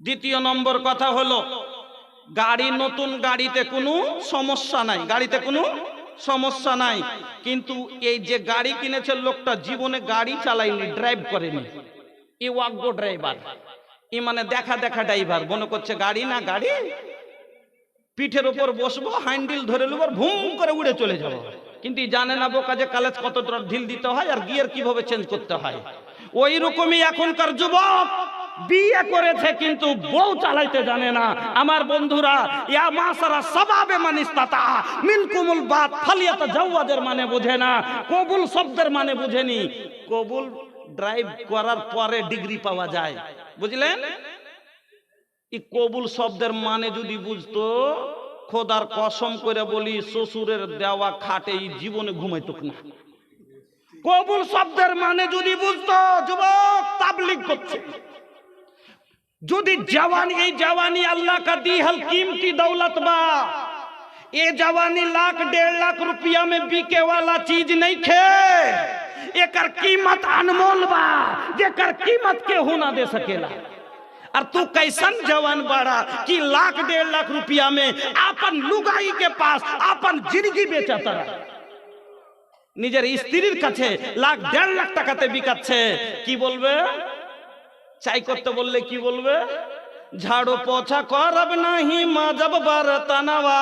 দ্বিতীয় নম্বর কথা হলো, গাড়ি নতুন গাড়িতে কোনো সমস্যা নাই, গাড়িতে কোনো সমস্যা নাই। কিন্তু এই যে গাড়ি কিনেছে লোকটা জীবনে গাড়ি চালায়নি ড্রাইভ করেনি। এ ওয়াগ্য ড্রাইভার এ মানে দেখা দেখা ড্রাইভার মনে করছে গাড়ি না গাড়ি? পিঠের উপর বসবো হ্যান্ডেল ধরে নেব ভুম করে উড়ে চলে যাব। কিন্তু জানে না বোকা যে কালেজ কত ঢিল দিতে হয়, আর গিয়ার কীভাবে চেঞ্জ করতে হয়। ওই রকমই এখনকার যুবক। বিয়ে করেছে কিন্তু বউ চালাইতে জানে না। আমার বন্ধুরা, ইয়া মাসারা সবাবে মানিস তাতা মিন কুমুল বাত ফালিয়াতা জাওয়াদের মানে বুঝে না, কবুল শব্দের মানে বুঝেনি। কবুল ড্রাইভ করার পরে ডিগ্রি পাওয়া যায়। বুঝলেন? এই কবুল শব্দের মানে যদি বুঝতো, খোদার কসম করে বলি, শ্বশুরের দেওয়া খাটে এই জীবনে ঘুমাইতুক না। কবুল শব্দের মানে যদি বুঝতো, যুবক তাবলিগ করছে। যদি जवानी এই जवानी अल्लाह का दी हल कीमती दौलत बा ये जवानी लाख डेढ़ लाख रुपया में बिके वाला चीज नहीं खे एकर कीमत अनमोल बा जेकर कीमत के होना दे सकेला और तू कैसन जवान बड़ा कि लाख डेढ़ लाख रुपया में अपन लुगाई के पास अपन जिंदगी बेचा तारा নিজের স্ত্রীর কাছে লাখ দেড় লাখ টাকাতে বিকাচ্ছে কি বলবে চাই করতে বললে কি বলবে ঝাড়ু পোছা করব নাহি মাজব বরতনবা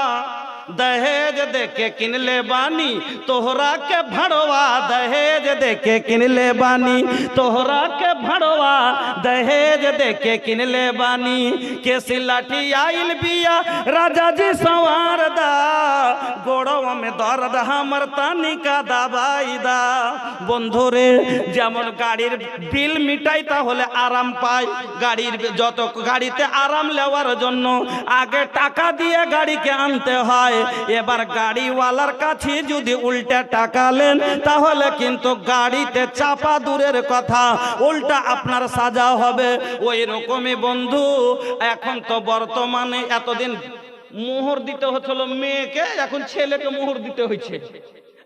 दहेज देके किनले बानी तोहरा के भड़वा दहेज देके किनले बानी तोहरा के भड़वा दहेज देके किनले बानी के सिलाठी आइल बिया राजा जी सवार ದರ್ದ গোড়মে দর্দ আমার তানিকা দাবাইদা বন্ধুরে, যেমন গাড়ির বিল মিটাই, তাহলে আরাম পায় গাড়ির যত গাড়িতে আরাম লেওয়ার জন্য আগে টাকা দিয়ে গাড়িকে আনতে হয়। এবার গাড়িওয়ালার কাছে যদি উল্টে টাকা নেন, তাহলে কিন্তু গাড়িতে চাপা দূরের কথা, উল্টা আপনার সাজা হবে। ওই রকমই বন্ধু, এখন তো বর্তমানে এতদিন মোহর দিতে হচ্ছিল মেয়েকে এখন ছেলেকে মোহর দিতে হয়েছে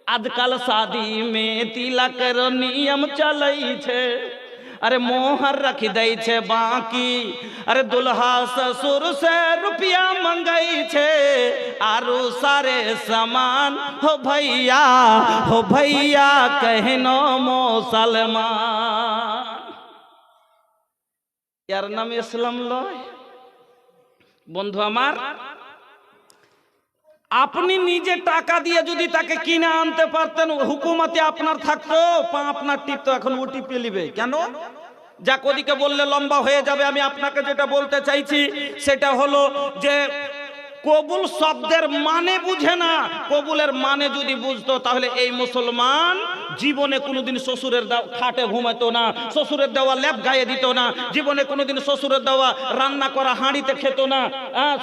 आजकल शादी में तिलक रो नियम चलै छै अरे मोहर रख दै छै बाकी अरे दुल्हा ससुर से रुपया मंगै छै आरु सारे सामान हो भैया हो भैया कहनो मुसलमान यार नाम इस्लाम लय বন্ধু আমার আপনি নিজে টাকা দিয়ে যদি তাকে কিনে আনতে পারতেন হুকুমতে আপনার থাকতো পা আপনার টিপ তো এখন ওটিপি নিবে কেন? যাক ওদিকে বললে লম্বা হয়ে যাবে আমি আপনাকে যেটা বলতে চাইছি সেটা হলো যে কবুল শব্দের মানে বুঝে না। কবুলের মানে যদি বুঝতো তাহলে এই মুসলমান জীবনে কোনোদিন শ্বশুরের খাটে ঘুমাতো না শ্বশুরের দেওয়া ল্যাপ গায়ে দিত না জীবনে কোনোদিন শ্বশুরের দেওয়া রান্না করা হাঁড়িতে খেত না হ্যাঁ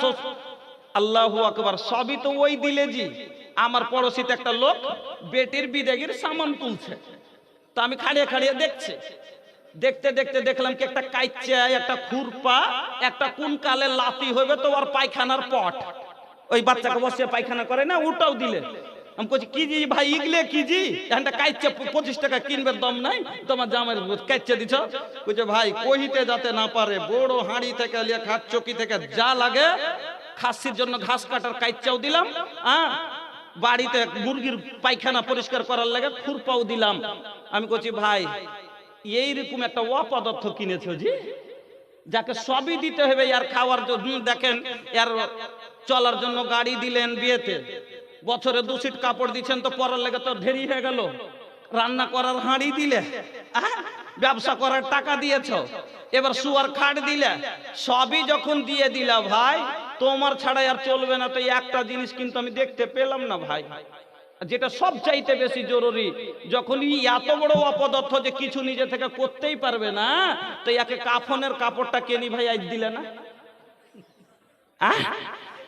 আল্লাহু আকবার, সবই তো ওই দিলে জি। আমার পড়োশিতে একটা লোক বেটির বিদেগির সামান তুলছে। তো আমি খাড়িয়ে খাড়িয়ে দেখছি। দেখতে দেখতে দেখলাম কি একটা কাইচা, একটা খুরপা, একটা কোন কালে লাতি হবে তো ওর পায়খানার পট। ওই বাচ্চাকে বসে পায়খানা করে না, ওটাও দিলে আমি বলছি কি জি ভাই ইগলে কি জি? একটা কাইচা পঁচিশ টাকা কিনবে দম নাই। তোমার জামাই কাইচা দিছ। বলছে ভাই, কহিতে যাতে না পারে, বড় হাঁড়ি থেকে লিয়ে খাট চকি থেকে যা লাগে, খাসির জন্য ঘাস কাটার কাইচাও দিলাম হ্যাঁ বাড়িতে মুরগির পায়খানা পরিষ্কার করার লাগে খুরপাও দিলাম। আমি বলছি ভাই, এইরকম একটা অপদার্থ কিনেছো জি, যাকে সবই দিতে হবে, আর খাওয়ার জন্য দেখেন, এর চলার জন্য গাড়ি দিলেন বিয়েতে। বছরে দু সিট কাপড় দিচ্ছেন তো পরার লেগে তো ঢেরি হয়ে গেল রান্না করার হাঁড়ি দিলে ব্যবসা করার টাকা দিয়েছ, এবার শুয়ার খাট দিলে, সবই যখন দিয়ে দিলা ভাই, তোমার ছাড়াই আর চলবে না, তো একটা জিনিস কিন্তু আমি দেখতে পেলাম না ভাই যেটা সব চাইতে বেশি জরুরি, যখন এত বড় অপদর্থ যে কিছু নিজে থেকে করতেই পারবে না, তো একে কাফনের কাপড়টা কেনি ভাই আজ দিলে না?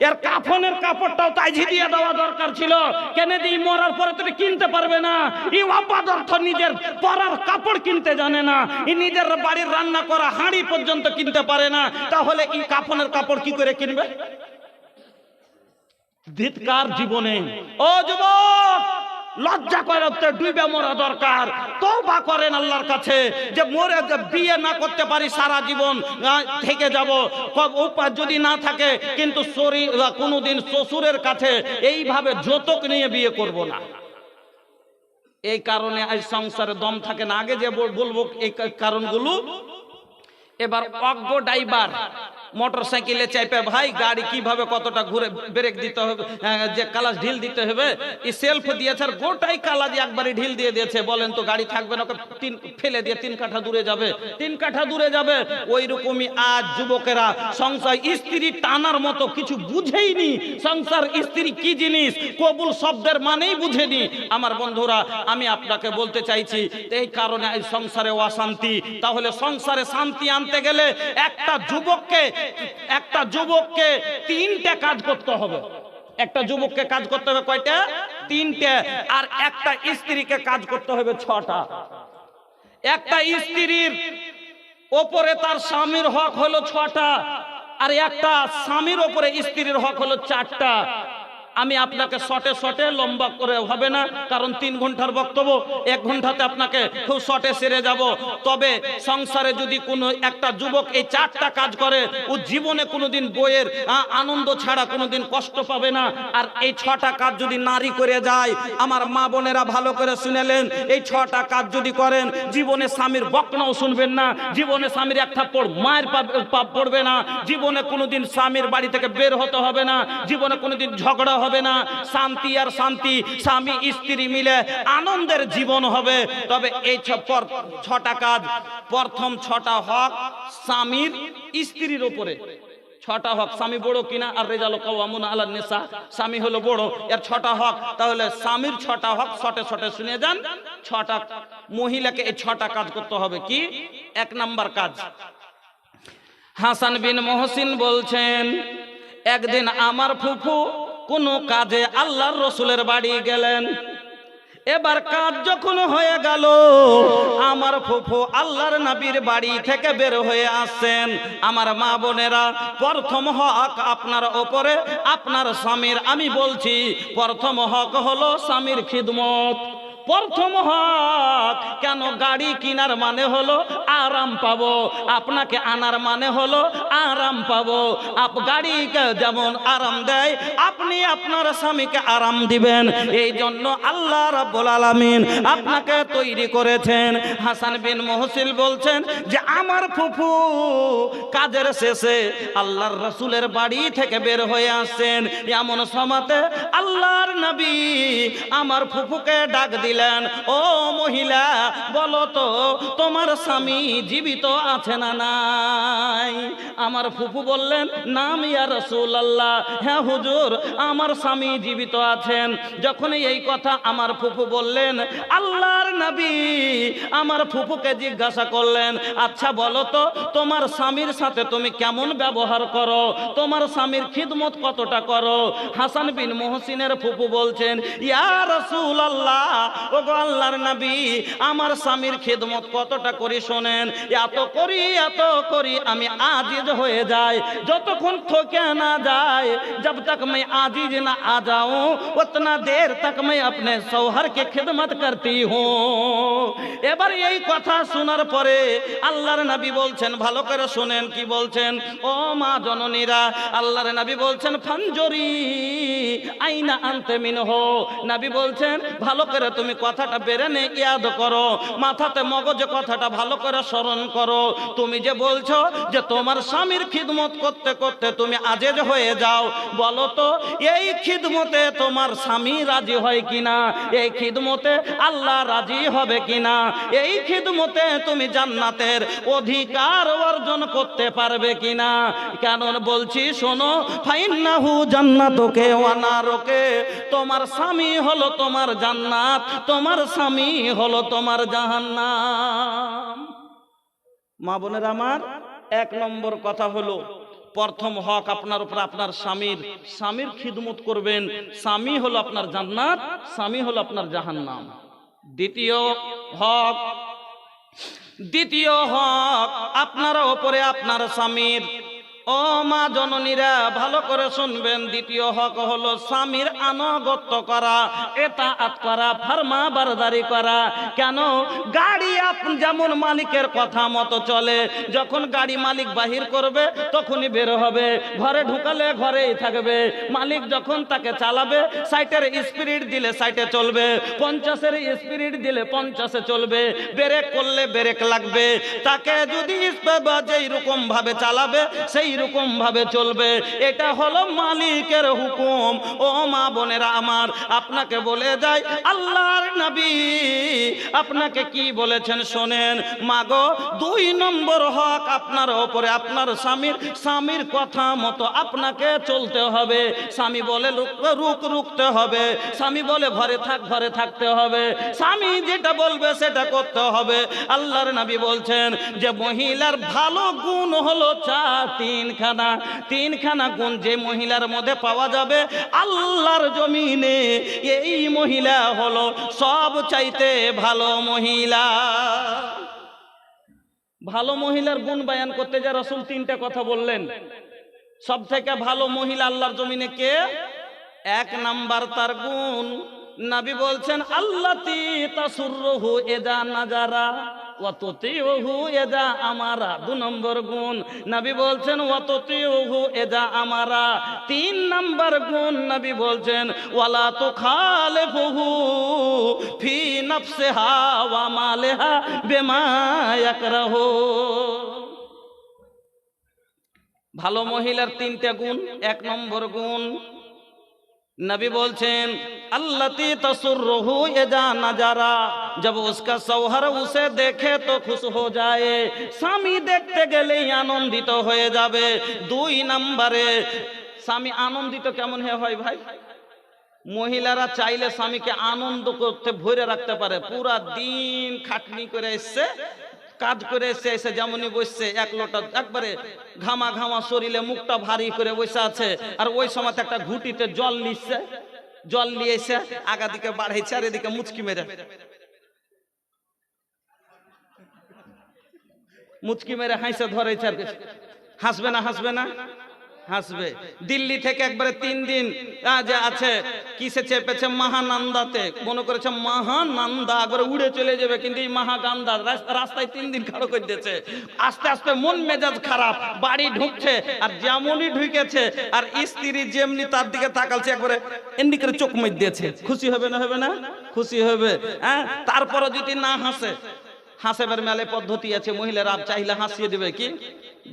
এর কাফনের কাপড়টাও তাইঝি দিয়ে দেওয়া দরকার ছিল। কেন দিয়ে মরার পরে তুমি কিনতে পারবে না। এই অপদার্থ নিজের পরার কাপড় কিনতে জানে না। ই নিজের বাড়ির রান্না করা হাঁড়ি পর্যন্ত কিনতে পারে না। তাহলে এই কাফনের কাপড় কি করে কিনবে? ধিৎকার জীবনে। ও যুবক! লজ্জা করতে ডুবে মরা দরকার। তওবা করেন আল্লাহর কাছে যে মরে বিয়ে না করতে পারি সারা জীবন থেকে যাব। উপায় যদি না থাকে, কিন্তু শরীর কোনোদিন শ্বশুরের কাছে এইভাবে যৌতুক নিয়ে বিয়ে করব না। এই কারণে আজ সংসারে দম থাকে না। আগে যে বলব এই কারণগুলো। এবার অজ্ঞ ড্রাইভার মোটর সাইকেলে চাইপে, ভাই, গাড়ি কীভাবে কতটা ঘুরে, ব্রেক দিতে হবে যে কালাস ঢিল দিতে হবে? এই সেলফ দিয়েছে আর গোটাই কালাজ একবারে ঢিল দিয়ে দিয়েছে। বলেন তো, গাড়ি থাকবে না তিন, ফেলে দিয়ে তিন কাঠা দূরে যাবে। তিন কাঠা দূরে যাবে। ওই রকমই আজ যুবকেরা, সংসার স্ত্রী টানার মতো কিছু বুঝেইনি। সংসার স্ত্রী কি জিনিস? কবুল শব্দের মানেই বুঝেনি। আমার বন্ধুরা, আমি আপনাকে বলতে চাইছি, এই কারণে সংসারে অশান্তি। তাহলে সংসারে শান্তি আনতে গেলে একটা যুবককে একটা যুবককে তিনটা কাজ করতে হবে। একটা যুবককে কাজ করতে হবে কয়টা? তিনটে। আর একটা স্ত্রীকে কাজ করতে হবে ছটা। একটা স্ত্রীর ওপরে তার স্বামীর হক হলো ছটা। আর একটা স্বামীর ওপরে স্ত্রীর হক হলো চারটা। আমি আপনাকে শটে শটে লম্বা করে হবে না, কারণ তিন ঘণ্টার বক্তব্য, এক ঘন্টাতে আপনাকে খুব শটে সেরে যাব। তবে সংসারে যদি কোনো একটা যুবক এই চারটা কাজ করে, ও জীবনে কোনোদিন বইয়ের আনন্দ ছাড়া কোনোদিন কষ্ট পাবে না। আর এই ছটা কাজ যদি নারী করে যায়, আমার মা বোনেরা ভালো করে শুনেলেন, এই ছটা কাজ যদি করেন, জীবনে স্বামীর বকনাও শুনবেন না, জীবনে স্বামীর এক থাপ্পড় মায়ের পাপ পড়বে না, জীবনে কোনোদিন স্বামীর বাড়ি থেকে বের হতে হবে না, জীবনে কোনোদিন ঝগড়া হবে না। শান্তি আর শান্তি, স্বামী, স্ত্রী মিলে আনন্দের জীবন হবে। তবে এই ছটা কাজ। প্রথম ছটা হক স্বামীর স্ত্রীর ওপরে ছটা হক, স্বামী বড় কিনা? আর রেজাল কাওয়ামুন আলান নেশা স্বামী হলো বড়। এর ছটা হক, তাহলে স্বামীর ছটা হক ছটে ছটে শুনে যান। ছটা মহিলাকে এই ছটা কাজ করতে হবে কি? এক নাম্বার কাজ। হাসান বিন মহসিন বলছেন, একদিন আমার ফুফু কোনো কাজে আল্লাহর রসুলের বাড়ি গেলেন। এবার কাজ যখন হয়ে গেল, আমার ফুফু আল্লাহর নাবির বাড়ি থেকে বের হয়ে আসছেন। আমার মা বোনেরা, প্রথম হক আপনার ওপরে, আপনার স্বামীর। আমি বলছি, প্রথম হক হলো স্বামীর খিদমত। প্রথম হক। কেন গাড়ি কিনার মানে হলো আরাম পাবো? আপনাকে আনার মানে হলো আরাম পাবো। আপ গাড়িকে যেমন আরাম দেয়, আপনি আপনার স্বামীকে আরাম দিবেন। এই জন্য আল্লাহ রাব্বুল আলামিন আপনাকে তৈরি করেছেন। হাসান বিন মহসিল বলছেন যে, আমার ফুফু কাজের শেষে আল্লাহর রসুলের বাড়ি থেকে বের হয়ে আসছেন। এমন সমাতে আল্লাহর নবী আমার ফুফুকে ডাক দিলেন। ও মহিলা, বলো তো, তোমার স্বামী জীবিত আছে না নাই? আমার ফুফু বললেন নাম ইয়া রসুল আল্লাহ হ্যাঁ হুজুর, আমার স্বামী জীবিত আছেন। যখন এই কথা আমার ফুফু বললেন, আল্লাহর নবী, আমার ফুফুকে জিজ্ঞাসা করলেন আচ্ছা বলো তো, তোমার স্বামীর সাথে তুমি কেমন ব্যবহার করো? তোমার স্বামীর খিদমত কতটা করো? হাসান বিন মোহসিনের ফুফু বলছেন, ইয়া রসুল আল্লাহ ও গো আল্লাহর নবী আমার স্বামীর খিদমত কতটা করি শোনেন এত করি এত করি আমি আজিজ হয়ে যাই যতক্ষণ থকে না যায় जब तक मैं आजीज ना आ जाऊं उतना देर तक मैं अपने शौहर के खिदमत करती हूँ এবার এই কথা শোনার পরে আল্লাহর নবী বলছেন ভালো করে শোনেন কি বলছেন ও মা জননীরা আল্লাহর নবী বলছেন ফানজরি আইনা আনতে মিন হো নবী বলছেন, ভালো করে তুমি কথাটা বেড়ে নে ইয়াদ করো। মাথাতে মগজে কথাটা ভালো করে স্মরণ করো। তুমি যে বলছো যে তোমার স্বামীর খিদমত করতে করতে তুমি আজেজ হয়ে যাও, বলো তো, এই খিদমতে তোমার স্বামী রাজি হয় কিনা? এই খিদমতে আল্লাহ রাজি হবে কিনা? এই খিদমতে তুমি জান্নাতের অধিকার অর্জন করতে পারবে কিনা? কেন বলছি, শোনো, ফাইন্নাহু জান্নাতকে ওয়ানারকে তোমার স্বামী হলো তোমার জান্নাত, তোমার স্বামী হলো তোমার জাহান্নাম। মা বোনের আমার, এক নম্বর কথা হলো, প্রথম হক আপনার উপর আপনার স্বামীর স্বামীর খিদমত করবেন, স্বামী হলো আপনার জান্নাত, স্বামী হলো আপনার জাহান্নাম। দ্বিতীয় হক দ্বিতীয় হক, আপনার ওপরে আপনার স্বামীর ও মা জননীরা, ভালো করে শুনবেন। দ্বিতীয় হক হলো স্বামীর আনুগত্য করা এটা আত করা, ফার্মা বারদারি করা। কেন? গাড়ি যেমন মালিকের কথা মতো চলে। যখন গাড়ি মালিক বাহির করবে, তখনই বের হবে। ঘরে ঢুকালে ঘরেই থাকবে। মালিক যখন তাকে চালাবে সাইটের স্পিরিট দিলে সাইটে চলবে। পঞ্চাশের স্পিরিট দিলে পঞ্চাশে চলবে। ব্রেক করলে ব্রেক লাগবে। তাকে যদি যেই ভাবে চালাবে সেই রকম ভাবে চলবে। এটা হলো মালিকের হুকুম। ও মা বোনেরা আমার, আপনাকে বলে যায় আল্লাহর নবী আপনাকে কি বলেছেন শোনেন। মাগো দুই নম্বর হক আপনার ওপরে, আপনার স্বামীর স্বামীর কথা মতো আপনাকে চলতে হবে। স্বামী বলে রুক রুক রুকতে হবে। স্বামী বলে ঘরে থাক, ঘরে থাকতে হবে। স্বামী যেটা বলবে সেটা করতে হবে। আল্লাহর নবী বলছেন যে মহিলার ভালো গুণ হলো চা তিনখানা তিনখানা গুণ যে মহিলার মধ্যে পাওয়া যাবে, আল্লাহর জমিনে এই মহিলা হলো সব চাইতে ভালো মহিলা। ভালো মহিলার গুণ বায়ান করতে যা রসুল তিনটা কথা বললেন, সব থেকে ভালো মহিলা আল্লাহর জমিনে কে? এক নাম্বার তার গুণ। নাবি বলছেন আল্লাহ আল্লাতি তাসুরহু এদা নাজারা। আমারা, দু নম্বর গুণ। বলছেন আমারা, তিন নম্বর গুণ। নবী বলছেন, ওয়ালা ভালো মহিলার তিনটা গুণ, এক নম্বর গুণ। নবী বলছেন, আল্লাতি রহু এদা নাজারা। जब उसका सौहर उसे देखे तो खुश हो जाए স্বামী দেখতে গেলেই আনন্দিত হয়ে যাবে দুই নম্বরে স্বামী আনন্দিত কেমন হয়ে হয় ভাই মহিলারা চাইলে স্বামীকে আনন্দ করতে ভরে রাখতে পারে পুরা দিন খাটনি করে এসছে কাজ করে এসে এসে যেমনই বসছে এক লোটা একবারে ঘামা ঘামা শরীরে মুখটা ভারী করে বসে আছে আর ওই সময় একটা ঘুটিতে জল নিচ্ছে জল নিয়ে এসে আগা দিকে বাড়াইছে আর এদিকে মুচকি মেরে মুচকি মেরে হাসে কি। হাসবে না হাসবে না? হাসবে। দিল্লি থেকে একবারে তিন দিন যে আছে, কিসে চেপেছে? মহানন্দাতে। মনে করেছে মহানন্দা একবারে উড়ে চলে যাবে, কিন্তু এই মহাগান্দা রাস্তায় তিন দিন খাড়ো করে দিয়েছে। আস্তে আস্তে মন মেজাজ খারাপ, বাড়ি ঢুকছে, আর যেমনই ঢুকেছে, আর স্ত্রী যেমনি তার দিকে তাকালছে, একবারে এমনি করে চোখ মেজ দিয়েছে। খুশি হবে না হবে না? খুশি হবে। হ্যাঁ? তারপরে যদি না হাসে হাসেবার মেলে পদ্ধতি আছে, মহিলারা চাইলে হাসিয়ে দেবে কি?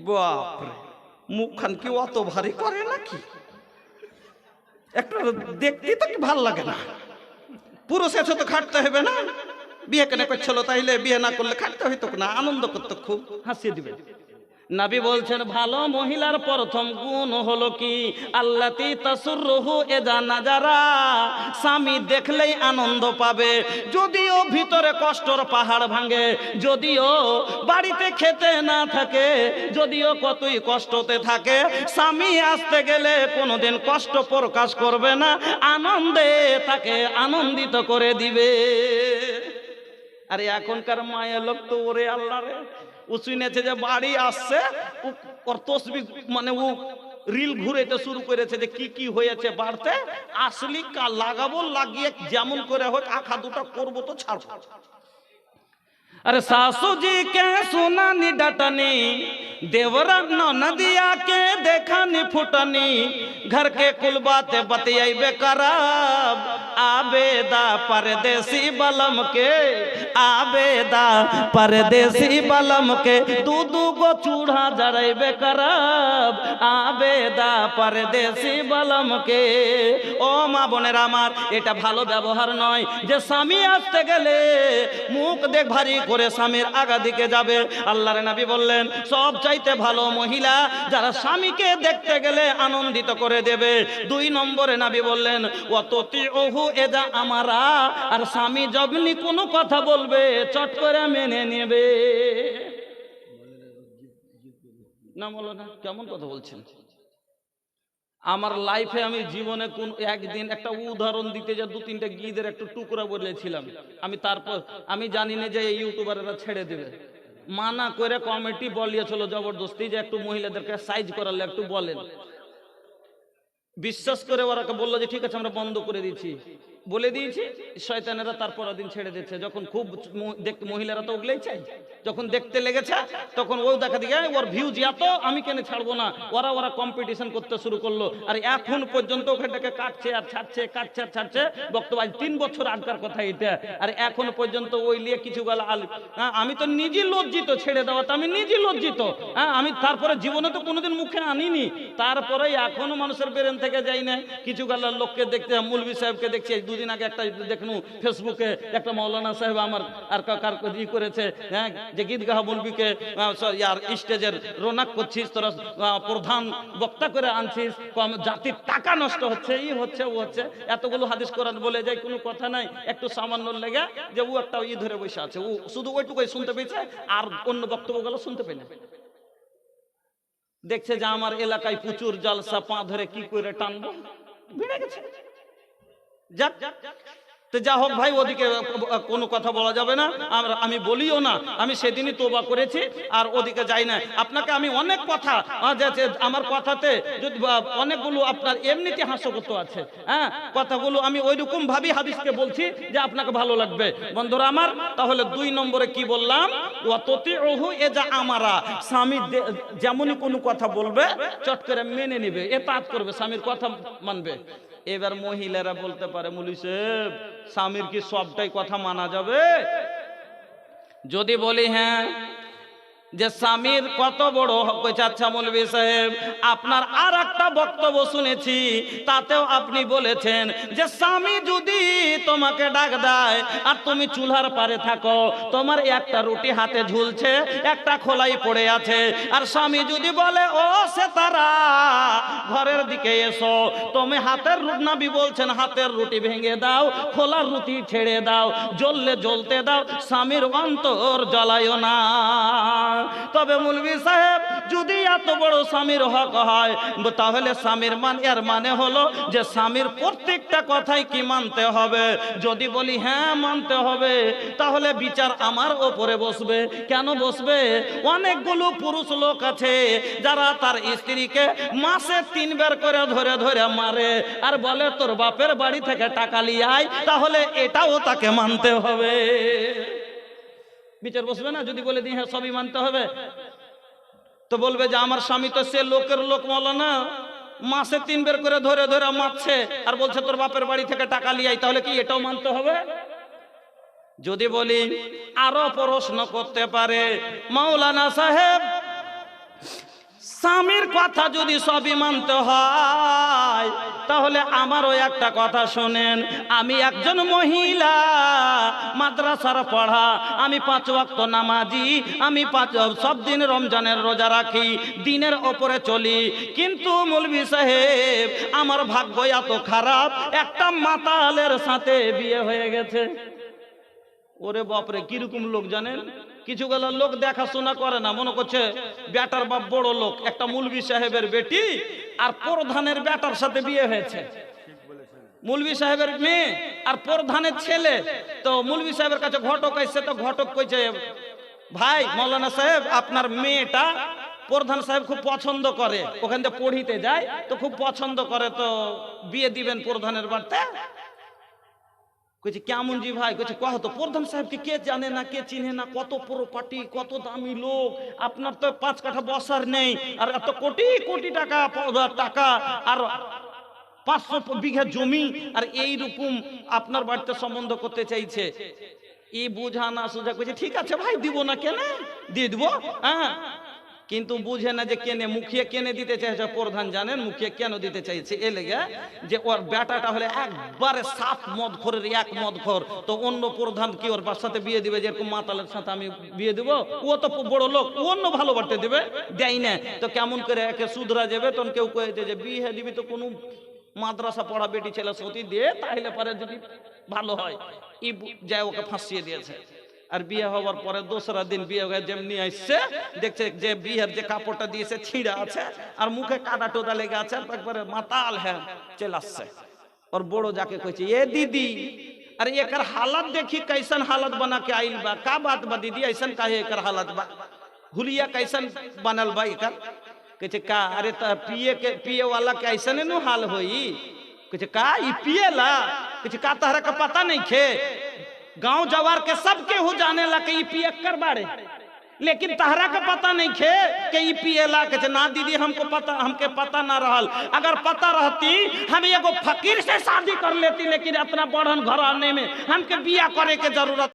বাপরে, মুখখান কি অত ভারী করে নাকি? একটা দেখতে তো কি ভালো লাগে না। পুরুষ এসে তো খাটতে হবে না। বিয়ে কেন করছিল তাইলে? বিয়ে না করলে খাটতে হইতো না, আনন্দ করতো খুব, হাসিয়ে দিবে। নাবি বলছেন ভালো মহিলার প্রথম গুণ হলো কি? আল্লাতি তাসুরহু এদা নাজারা। স্বামী দেখলেই আনন্দ পাবে। যদিও ভিতরে কষ্টর পাহাড় ভাঙে যদিও বাড়িতে খেতে না থাকে যদিও কতই কষ্টতে থাকে। স্বামী আসতে গেলে কোনোদিন কষ্ট প্রকাশ করবে না আনন্দে তাকে আনন্দিত করে দিবে। আরে এখনকার মায়ের লোক তো ওরে আল্লাহ রে, ও নেছে যে বাড়ি আসছে মানে ও রিল ঘুরেতে শুরু করেছে যে কি কি হয়েছে বাড়তে, আসলি লাগাবো, লাগিয়ে যেমন করে হোক আখা দুটা করব তো ছাড়বো। अरे सासू जी के सुना नी डटनी देवर नदिया के देखा नी फुटनी, घर के कुल बात बतियाबे कर आबेदा परदेसी बलम के, आबेदा परदेसी बलम के दू दू गो चूढ़ा जरेबे करब आबेदा परदेसी बलम के। ओ माँ बोनेरा मार भालो व्यवहार ব্যবহার जे स्वामी आसते गले मुख देख भारी को করে স্বামীর আগা দিকে যাবে। আল্লাহর নবী বললেন, সব চাইতে ভালো মহিলা যারা স্বামীকে দেখতে গেলে আনন্দিত করে দেবে। দুই নম্বরে নাবি বললেন অততি ওহু এদা আমারা আর স্বামী যখনই কোনো কথা বলবে, চট করে মেনে নেবে। না বলো না, কেমন কথা বলছেন? আমার লাইফে আমি জীবনে কোন একদিন একটা উদাহরণ দিতে যা দু তিনটা গিদের একটা টুকরা বলেছিলাম। আমি তারপর, আমি জানি না যে এই ইউটিউবাররা ছেড়ে দেবে। মানা করে কমিটি বলিয়েছিল জবরদস্তি যে একটু মহিলাদেরকে সাইজ করালে একটু বলেন। বিশ্বাস করে ওরা বলল যে, ঠিক আছে, আমরা বন্ধ করে দিচ্ছি। বলে দিয়েছি শয়তানেরা তারপর দিন ছেড়ে দিচ্ছে যখন খুব মহিলারা তো ওগুলোই চাই যখন দেখতে লেগেছে তখন ও দেখা দিকে ওর ভিউজ এত আমি কেন ছাড়বো না? ওরা ওরা কম্পিটিশন করতে শুরু করল। আর এখন পর্যন্ত ওখানটাকে কাটছে আর ছাড়ছে কাটছে আর ছাড়ছে। বক্তব্য আজ তিন বছর আগকার কথা এটা। আর এখন পর্যন্ত ওই নিয়ে কিছু গেল আল হ্যাঁ, আমি তো নিজে লজ্জিত ছেড়ে দেওয়াতে আমি নিজে লজ্জিত। হ্যাঁ আমি তারপরে জীবনে তো কোনোদিন মুখে আনিনি। তারপরে এখনও মানুষের বেরেন থেকে যাই না কিছু গালার লোককে দেখতে মুলবি সাহেবকে দেখছি এই দুদিন আগে একটা দেখনু ফেসবুকে একটা মৌলানা সাহেব আমার আর কা- কার ই করেছে হ্যাঁ যে গীতগাহ মুলবিকে আহ, স- ইয়ার স্টেজের রোনাক করছিস তোরা প্রধান বক্তা করে আনছিস জাতির টাকা নষ্ট হচ্ছে এই হচ্ছে ও হচ্ছে। এতগুলো হাদিস কোরআন বলে যায় কোনো কথা নাই। একটু সামান্য লেগে যে ও একটা ই ধরে বসে আছে ও শুধু ওইটুকুই শুনতে পেয়েছে আর অন্য বক্তব্যগুলো শুনতে পেয়ে না। দেখছে যে আমার এলাকায় প্রচুর জলসা পা ধরে কি করে টানবো? বেড়ে গেছে। যাক, তো যা হোক ভাই, ওদিকে কোনো কথা বলা যাবে না। আমি বলিও না, আমি সেদিনই তোবা করেছি, আর ওদিকে যাই না আপনাকে আমি অনেক কথা আমার কথাতে যদি অনেকগুলো আপনার এমনিতে হাস্যকত আছে হ্যাঁ? কথাগুলো আমি ভাবি হাদিসকে বলছি যে আপনাকে ভালো লাগবে। বন্ধুরা আমার, তাহলে দুই নম্বরে কি বললাম? অততি ওহু এ যা আমারা। স্বামী যেমনই কোনো কথা বলবে, চট করে মেনে নেবে, এ পাত করবে, স্বামীর কথা মানবে। এবার মহিলারা বলতে পারে, মুলি সাহেব, স্বামীর কি সবটাই কথা মানা যাবে? যদি বলি হ্যাঁ যে স্বামীর কত বড় হক আচ্ছা মৌলবী সাহেব, আপনার আর একটা বক্তব্য শুনেছি, তাতেও আপনি বলেছেন যে স্বামী যদি তোমাকে ডাক দেয়, আর তুমি চুলার পারে থাকো, তোমার একটা রুটি হাতে ঝুলছে, একটা খোলাই পড়ে আছে, আর স্বামী যদি বলে, ও সে তারা ঘরের দিকে এসো, তুমি হাতের রুট নাবি বলছেন, হাতের রুটি ভেঙে দাও খোলার রুটি ছেড়ে দাও, জ্বললে জ্বলতে দাও, স্বামীর অন্তর জ্বলায়ও না। তবে মুলবি সাহেব, যদি এত বড় স্বামীর হক হয়, তাহলে স্বামীর মান, এর মানে হলো যে স্বামীর প্রত্যেকটা কথাই কি মানতে হবে? যদি বলি হ্যাঁ মানতে হবে। তাহলে বিচার আমার ওপরে বসবে। কেন বসবে? অনেকগুলো পুরুষ লোক আছে, যারা তার স্ত্রীকে মাসে তিনবার করে ধরে ধরে মারে। আর বলে, তোর বাপের বাড়ি থেকে টাকা লিয়ে আয়, তাহলে এটাও তাকে মানতে হবে। বিচার বসবে না? যদি বলে দিই হ্যাঁ সবই মানতে হবে। তো বলবে যে, আমার স্বামী তো সে লোকের লোক মলো না মাসে তিন বের করে ধরে ধরে মারছে আর বলছে, তোর বাপের বাড়ি থেকে টাকা লিয়াই তাহলে কি এটাও মানতে হবে? যদি বলি, আরও প্রশ্ন করতে পারে মাওলানা সাহেব স্বামীর কথা যদি সবই মানতে হয়, তাহলে আমারও একটা কথা শোনেন, আমি একজন মহিলা, মাদ্রাসার পড়া, আমি পাঁচ ওয়াক্ত নামাজি, আমি পাঁচ সব দিন রমজানের রোজা রাখি, দিনের ওপরে চলি। কিন্তু মৌলভী সাহেব, আমার ভাগ্য এত খারাপ, একটা মাতালের সাথে বিয়ে হয়ে গেছে। ওরে বাপরে, কীরকম লোক জানেন? কিছু গেলার লোক দেখাশোনা করে না, মনে করছে বেটার বাপ বড় লোক, একটা মুলবি সাহেবের বেটি আর প্রধানের বেটার সাথে বিয়ে হয়েছে। মুলবি সাহেবের মেয়ে আর প্রধানের ছেলে। তো মুলবি সাহেবের কাছে ঘটক এসছে, তো ঘটক কইছে, ভাই, মৌলানা সাহেব, আপনার মেয়েটা প্রধান সাহেব খুব পছন্দ করে, ওখান থেকে পড়িতে যায়, তো খুব পছন্দ করে, তো বিয়ে দিবেন প্রধানের বাড়িতে? কইছে, কেমন জি ভাই? কইছে, কহ তো, প্রধান সাহেবকে কে জানে না, কে চিনে না, কত প্রপার্টি কত দামি লোক, আপনার তো পাঁচ কাঠা বসার নেই, আর এত কোটি কোটি টাকা টাকা, আর পাঁচশো বিঘা জমি, আর এই রকম আপনার বাড়িতে সম্বন্ধ করতে চাইছে। ই বোঝা না সোজা কইছে, ঠিক আছে ভাই, দিব না কেন? দিয়ে দিব হ্যাঁ? কিন্তু বুঝে না যে কেনে, মুখিয়ে কেনে দিতে চাইছে প্রধান জানেন, মুখিয়ে কেন দিতে চাইছে? এ লেগে যে ওর বেটাটা হলে একবারে সাত মদ খোরের এক মদ খোর তো অন্য প্রধান কি ওর সাথে বিয়ে দিবে? যেরকম মাতালের সাথে আমি বিয়ে দিব, ও তো বড় লোক অন্য ভালো বাড়তে দিবে? দেয় না। তো কেমন করে একে সুধরা যাবে? তখন কেউ কয়েছে যে বিয়ে দিবি তো কোনো মাদ্রাসা পড়া বেটি ছেলে সতী দিয়ে তাহলে পরে যদি ভালো হয়। ই যায় ওকে ফাঁসিয়ে দিয়েছে। আর বিয়ে হওয়ার পরে দোসরা দিন বিয়ে হয়ে যেমনি আসছে দেখছে যে বিয়ের যে কাপড়টা দিয়েছে ছিঁড়া আছে আর মুখে কাদা টোদা লেগে আছে আর একবারে মাতাল হ্যাঁ চলে আসছে ওর বড় যাকে কইছে এ দিদি अरे एकर हालत देखी कैसन हालत बना के आइल बा का बात बा दीदी ऐसन काहे एकर हालत बा हुलिया कैसन बनल बा एकर कहै छै का अरे त पिए के पिए वाला के ऐसने नु हाल होई कहै छै का ई पिए ला कहै छै का तहरा के पता नहीं खे गाँव जवार के सबके हो जाने ला के पिए कर बाड़े लेकिन तहरा के पता नहीं खे कि ई के ना दीदी, हमको पता, हमके पता ना रहल। अगर पता रहती, हम एगो फकीर से शादी कर लेती, लेकिन अपना बढ़न घर आने में हमके बिया करे के ज़रूरत